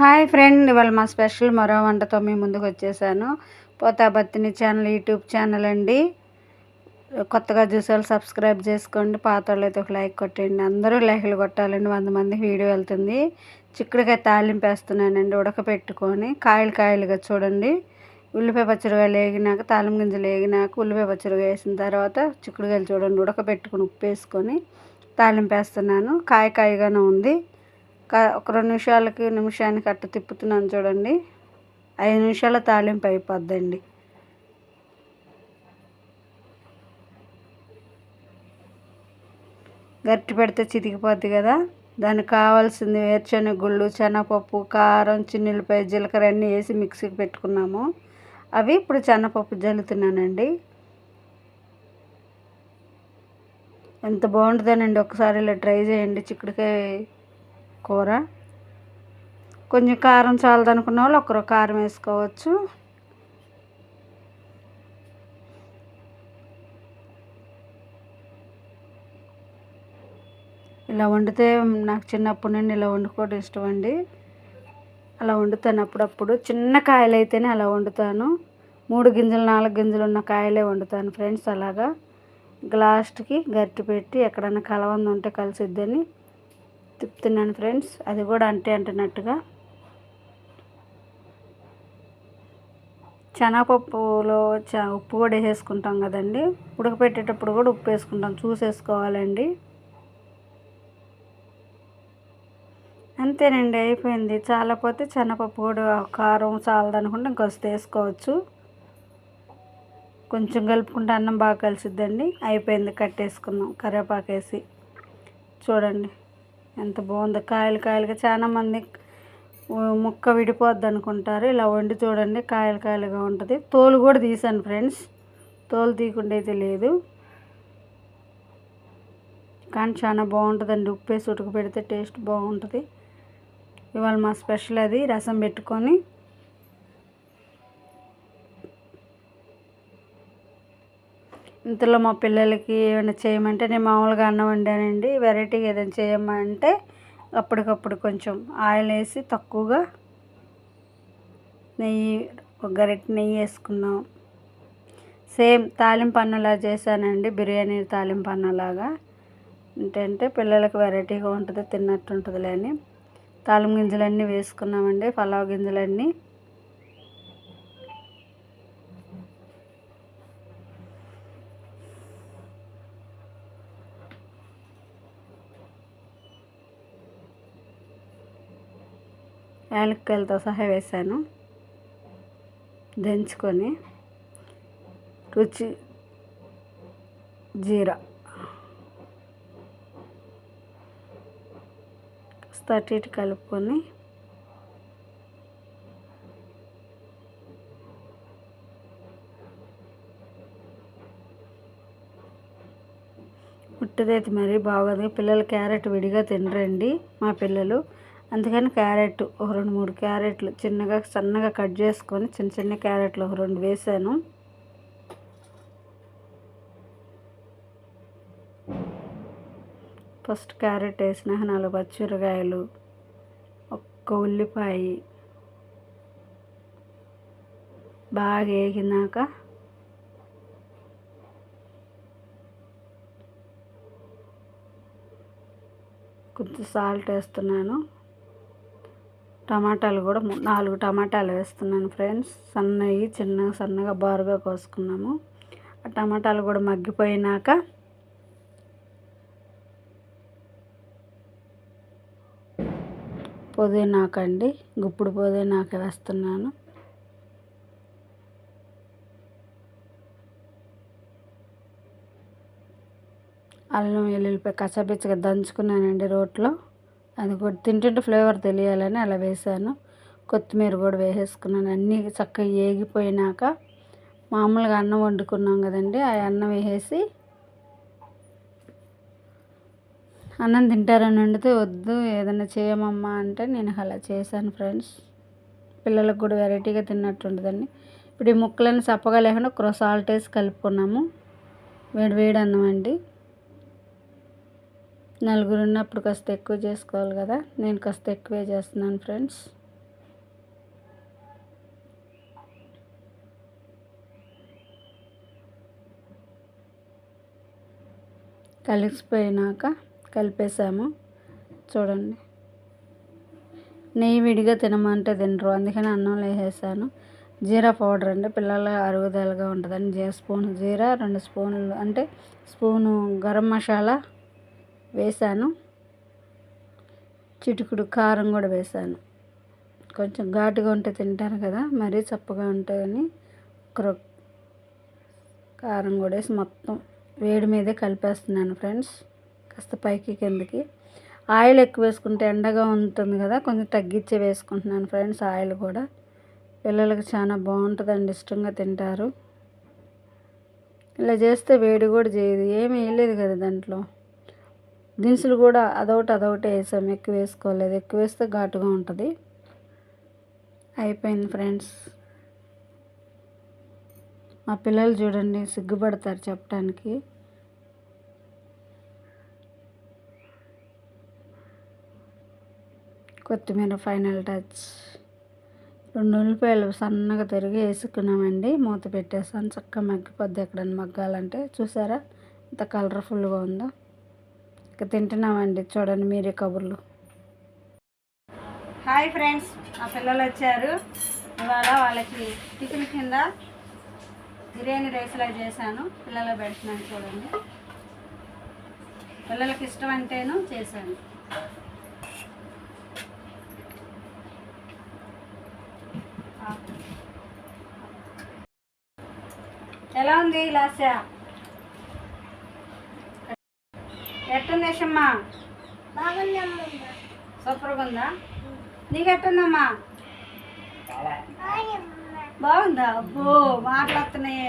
Hi friend ఇవాళ మా special మరో వంటతో మీ ముందుకు వచ్చేసాను. పోతాబత్తిని ఛానల్ యూట్యూబ్ ఛానల్ అండి. కొత్తగా చూసేవాళ్ళు సబ్స్క్రైబ్ చేసుకోండి. పాత వాళ్ళు ఒక లైక్ కొట్టండి అందరూ లైక్లు కొట్టాలండి. వంద మందికి వీడియో వెళ్తుంది. చిక్కుడుకాయ తాలింపు వేస్తున్నానండి. ఉడకపెట్టుకొని కాయలు కాయలుగా చూడండి. ఉల్లిపాయ పచ్చడికాయలు వేగినాక తాలింపు గింజలు వేగినాక ఉల్లిపాయ పచ్చడిగా వేసిన తర్వాత చిక్కుడుకాయలు చూడండి. ఉడకపెట్టుకుని ఉప్పు వేసుకొని తాలింపు వేస్తున్నాను. కాయ కాయగానే ఉంది. ఒక రెండు నిమిషాలకి నిమిషానికి అట్ట తిప్పుతున్నాను చూడండి. ఐదు నిమిషాల తాలింపు అయిపోద్దండి. గట్టి పెడితే చితికిపోద్ది కదా. దానికి కావాల్సింది వేరుశనగ గుళ్ళు శనగపప్పు కారం చిన్నులపాయ జీలకర్ర అన్నీ వేసి మిక్సీకి పెట్టుకున్నాము. అవి ఇప్పుడు శనగపప్పు జల్లుతున్నానండి. ఎంత బాగుంటుందనండి. ఒకసారి ఇలా ట్రై చేయండి. చిక్కుడుకాయ కూర. కొంచెం కారం చాలదు అనుకున్న వాళ్ళు ఒకరు కారం వేసుకోవచ్చు. ఇలా వండితే నాకు చిన్నప్పటి నుండి ఇలా వండుకోవడం ఇష్టం అండి అలా వండుతాను అప్పుడప్పుడు చిన్న కాయలు అయితేనే అలా వండుతాను. మూడు గింజలు నాలుగు గింజలు ఉన్న కాయలే వండుతాను ఫ్రెండ్స్ అలాగా. లాస్ట్కి గట్టి పెట్టి ఎక్కడన్నా కలవంది ఉంటే కలిసిద్దని తిప్పుతున్నాను ఫ్రెండ్స్. అది కూడా అంటే అంటున్నట్టుగా. శనగపప్పులో చ ఉప్పు కూడా వేసుకుంటాం కదండి. ఉడకపెట్టేటప్పుడు కూడా ఉప్పు వేసుకుంటాం. చూసేసుకోవాలండి. అంతేనండి అయిపోయింది. చాలా పోతే శనగపప్పు కూడా కారం చాలదనుకుంటే ఇంకొస్తే వేసుకోవచ్చు. కొంచెం కలుపుకుంటే అన్నం బాగా కలిసిద్దండి. అయిపోయింది కట్టేసుకుందాం. కరివేపాకు వేసి. చూడండి. ఎంత బాగుందో. కాయలు కాయలుగా చాలా మంది ముక్క విడిపోద్ది అనుకుంటారు. ఇలా వండి చూడండి కాయలు కాయలుగా ఉంటుంది. తోలు కూడా తీసాను ఫ్రెండ్స్. తోలు తీయకుండా అయితే లేదు. కానీ చాలా బాగుంటుందండి. ఉప్పు వేసి ఉడక పెడితే టేస్ట్ బాగుంటుంది. ఇవాళ మా స్పెషల్ అది రసం పెట్టుకొని ఇంతలో మా పిల్లలకి ఏమైనా చేయమంటే నేను మామూలుగా అన్నం వండానండి. వెరైటీగా ఏదైనా చేయమంటే అప్పటికప్పుడు కొంచెం ఆయిల్ వేసి తక్కువగా నెయ్యి ఒక గరిటె నెయ్యి వేసుకున్నాం. సేమ్ తాలింపు అన్నలా చేశానండి బిర్యానీ తాలింపు అన్నలాగా. ఏంటంటే పిల్లలకు వెరైటీగా ఉంటుంది తిన్నట్టు ఉంటుందిలే అని. తాలింపు గింజలన్నీ వేసుకున్నామండి పలావ్ గింజలన్నీ. యాలక్కాయలతో సహా వేసాను. దంచుకొని రుచి జీరా అటు ఇటు కలుపుకొని ఉట్టదైతే మరీ బాగోదు. పిల్లలు క్యారెట్ విడిగా తినరండి మా పిల్లలు. అందుకని క్యారెట్ ఒక రెండు మూడు క్యారెట్లు చిన్నగా సన్నగా కట్ చేసుకొని చిన్న చిన్న క్యారెట్లు ఒక రెండు వేసాను. ఫస్ట్ క్యారెట్ వేసిన నాలుగు పచ్చిమిరకాయలు ఒక్క ఉల్లిపాయ. బాగా వేగినాక కొంచెం సాల్ట్ వేస్తున్నాను. టమాటాలు కూడా నాలుగు టమాటాలు వేస్తున్నాను ఫ్రెండ్స్. సన్నవి చిన్న సన్నగా బారుగా కోసుకున్నాము. ఆ టమాటాలు కూడా మగ్గిపోయినాక పుదీనాకండి గుప్పుడు పుదీనాక వేస్తున్నాను. అల్లం వెల్లుల్లిపాయ కచ్చపిచ్చగా దంచుకున్నానండి రోట్లో. అది కూడా తింటుంటే ఫ్లేవర్ తెలియాలని అలా వేసాను కొత్తిమీర కూడా వేసేసుకున్నాను. అన్నీ చక్కగా ఏగిపోయినాక మామూలుగా అన్నం వండుకున్నాం కదండి. ఆ అన్నం వేసేసి అన్నం తింటారని వండితే వద్దు ఏదైనా చేయమమ్మా అంటే నేను అలా చేశాను ఫ్రెండ్స్. పిల్లలకు కూడా వెరైటీగా తిన్నట్టు ఉంటుందండి. ఇప్పుడు ఈ ముక్కలను చప్పగా లేకుండా ఒక సాల్ట్ వేసి కలుపుకున్నాము. వేడి వేడి అన్నం అండి. నలుగురు ఉన్నప్పుడు కాస్త ఎక్కువ చేసుకోవాలి కదా. నేను కాస్త ఎక్కువే చేస్తున్నాను ఫ్రెండ్స్. కలిసిపోయినాక కలిపేసాము. చూడండి. నెయ్యి విడిగా తినమంటే తినరు. అందుకని అన్నంలో వేసేసాను జీరా పౌడర్ అంటే పిల్లల అరుగుదలగా ఉంటుందని జీరా స్పూన్ జీరా రెండు స్పూన్లు అంటే స్పూను గరం మసాలా వేసాను చిటుకుడు కారం కూడా వేసాను కొంచెం ఘాటుగా ఉంటే తింటారు కదా మరీ చప్పగా ఉంటుందని క్రొ కారం కూడా వేసి మొత్తం వేడి మీదే కలిపేస్తున్నాను ఫ్రెండ్స్. కాస్త పైకి కిందకి. ఆయిల్ ఎక్కువ వేసుకుంటే ఎండగా ఉంటుంది కదా కొంచెం తగ్గించి వేసుకుంటున్నాను ఫ్రెండ్స్ ఆయిల్ కూడా. పిల్లలకు చాలా బాగుంటుందండి ఇష్టంగా తింటారు. ఇలా చేస్తే వేడి కూడా చేయదు ఏమీ వేయలేదు కదా దాంట్లో. దినుసులు కూడా అదొకటి అదొకటి వేసాం. ఎక్కువ వేసుకోలేదు. ఎక్కువ వేస్తే ఘాటుగా ఉంటుంది. అయిపోయింది ఫ్రెండ్స్. మా పిల్లలు చూడండి సిగ్గుపడతారు చెప్పడానికి కొత్తిమీర ఫైనల్ టచ్. రెండు ఉల్లిపాయలు సన్నగా తిరిగి వేసుకున్నామండి. మూత పెట్టేసాను. చక్కగా మగ్గిపోద్ది ఎక్కడన్నా మగ్గాలంటే. చూసారా? ఎంత కలర్ఫుల్గా ఉందో. ఇక తింటున్నామండి. చూడండి మీరే కబుర్లు. హాయ్ ఫ్రెండ్స్ మా పిల్లలు వచ్చారు. ఇవాళ వాళ్ళకి టిఫిన్ కింద బిర్యానీ రైస్లా చేశాను. పిల్లలు పెడుతున్నాను చూడండి. పిల్లలకి ఇష్టం అంటేను చేశాను. ఎలా ఉంది లాస్యా? ఎట్టుంది యశమ్మా సూపర్గా ఉందా నీకు ఎట్టుందమ్మా బాగుందా? అబ్బో మాటలు వస్తున్నాయి